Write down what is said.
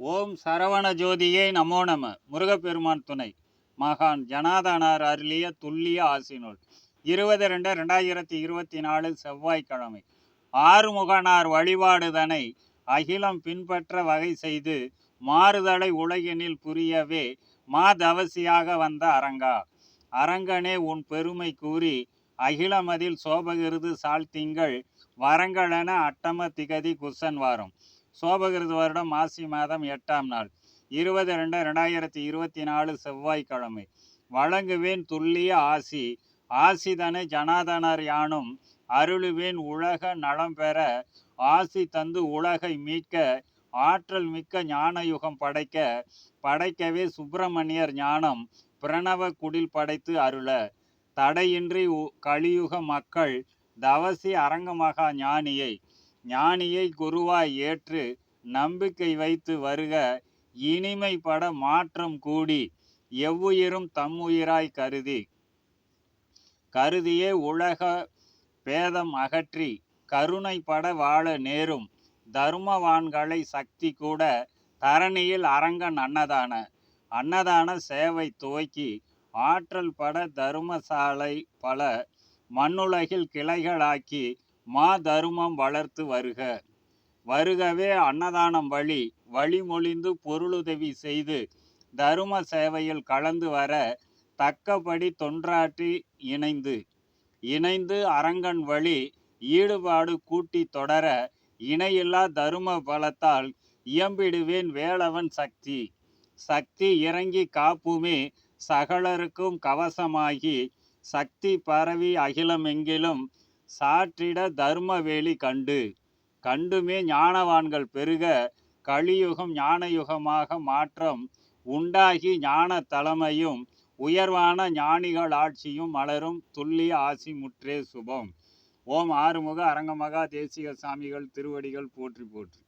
ஓம் சரவண ஜோதியே நமோ நம. முருகப்பெருமான் துணை. மகான் ஜனாதனார் அருளிய துல்லிய ஆசினூல் இருபது ரெண்டு ரெண்டாயிரத்தி இருபத்தி நாலு செவ்வாய்க்கிழமை. ஆறுமுகனார் வழிபாடுதனை அகிலம் பின்பற்ற வகை செய்து மாறுதலை உலகினில் புரியவே மாதவசியாக வந்த அரங்கா. அரங்கனே உன் பெருமை கூறி அகிலமதில் சோபகிருது சாழ்த்திங்கள் வரங்களென அட்டம திகதி குசன் வாரம். சோபகிருது வருடம் மாசி மாதம் எட்டாம் நாள். இருபது ரெண்டு ரெண்டாயிரத்தி இருபத்தி நாலு செவ்வாய்க்கிழமை. வழங்குவேன் துல்லிய ஆசி. ஆசிதனை ஜனாதனர் யானும் அருளுவேன் உலக நலம் பெற. ஆசி தந்து உலகை மீட்க. ஆற்றல் மிக்க ஞானயுகம் படைக்க. படைக்கவே சுப்பிரமணியர் ஞானம். பிரணவ குடில் படைத்து அருள. தடையின்றி உ- கலியுக மக்கள் தவசி அரங்கமகா ஞானியை. ஞானியை குருவாய் ஏற்று நம்பிக்கை வைத்து வருக. இனிமைப்பட மாற்றம் கூடி எவ்வுயிரும் தம்முயிராய் கருதி. கருதியே உலக பேதம் அகற்றி கருணைப்பட வாழ நேரும். தர்மவான்களை சக்தி கூட தரணியில் அரங்கன் அன்னதான. அன்னதான சேவை துவக்கி ஆற்றல் பட தருமசாலை பல மண்ணுலகில் கிளைகளாக்கி மா தருமம் வளர்த்து வருக. வருகவே அன்னதானம் வழி வழிமொழிந்து பொருளுதவி செய்து தரும சேவையில் கலந்து வர தக்கபடி தொன்றாற்றி இணைந்து இணைந்து அரங்கன் வழி ஈடுபாடு கூட்டி தொடர இணையில்லா தரும பலத்தால் இயம்பிடுவேன் வேலவன் சக்தி. சக்தி இறங்கி காப்புமே சகலருக்கும் கவசமாகி சக்தி பரவி அகிலமெங்கிலும் சாற்றிட தர்மவேலி கண்டு. கண்டுமே ஞானவான்கள் பெருக கலியுகம் ஞானயுகமாக மாற்றம் உண்டாகி ஞான தலைமையும் உயர்வான ஞானிகள் ஆட்சியும் மலரும் துல்லிய ஆசி முற்றே சுபம். ஓம் ஆறுமுக அரங்கமகா தேசிக சாமிகள் திருவடிகள் போற்றி போற்றி.